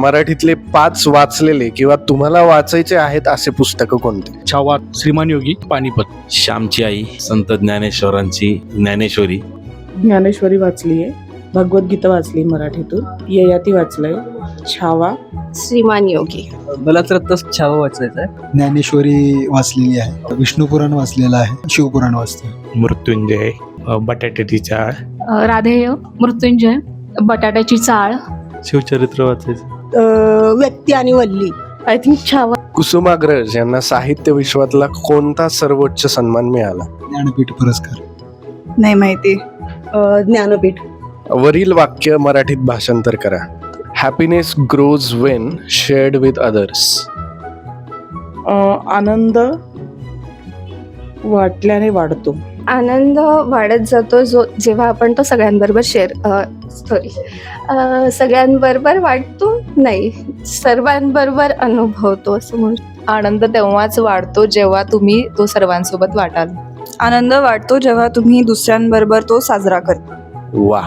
मराठीतले पाच वाचलेले किंवा तुम्हाला वाचायचे आहेत असे पुस्तकं कोणते? छावा श्रीमान योगी पानिपत. श्यामची आई संत ज्ञानेश्वरांची ज्ञानेश्वरी. ज्ञानेश्वरी वाचली आहे. भगवद्गीता वाचली मराठीतून. ययाती वाचलंय. छावा. श्रीमान योगी. मला तर छावा वाचायचा आहे. ज्ञानेश्वरी वाचलेली आहे. विष्णू पुराण वाचलेलं आहे. शिवपुराण वाचते मृत्युंजय बटाट्याची चाळ. राधेय मृत्युंजय बटाट्याची चाळ. शिवचरित्र वाचायचं. व्यक्ती आणि वल्ली. आय थिंक छावा कुसुमाग्रज यांना साहित्य विश्वातला कोणता सर्वोच्च सन्मान मिळाला? ज्ञानपीठ पुरस्कार. नाही माहिती. ज्ञानपीठ. वरील वाक्य मराठीत भाषांतर करा. Happiness grows when shared with others आनंद वाटल्याने वाढतो. आनंद वाढत जातो जो जेव्हा आपण तो सगळ्यांबरोबर शेअर सॉरी सगळ्यांबरोबर वाटतो नाही सर्वांबरोबर अनुभवतो असं म्हणू आनंद तेव्हाच वाढतो जेव्हा तुम्ही तो सर्वांसोबत वाटाल. आनंद वाटतो जेव्हा तुम्ही दुसऱ्यांबरोबर तो साजरा करता. वा